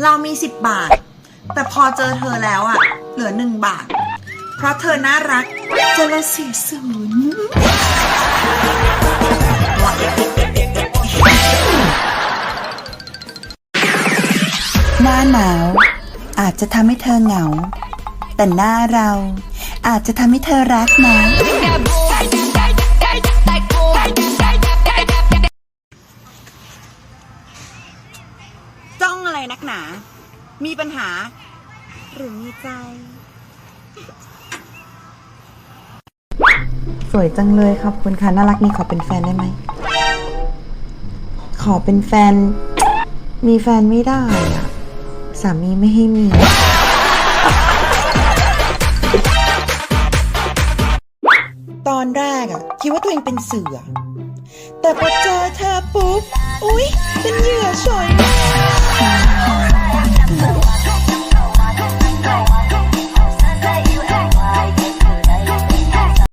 เรามี 10 บาท แต่พอเจอเธอแล้วอะเหลือ 1 บาท เพราะเธอน่ารักจนเราเสียศูนย์หน้าหนาวอาจจะทำให้เธอเหงา แต่หน้าเราอาจจะทำให้เธอรักนะ นักหนา มีปัญหา หรือมีใจ สวยจังเลยขอบคุณค่ะ น่ารักนี่ขอเป็นแฟนได้ไหม ขอเป็นแฟน มีแฟนไม่ได้อะสามีไม่ให้มี ตอนแรกอะคิดว่าตัวเองเป็นเสือ แต่พอเจอเธอปุ๊บ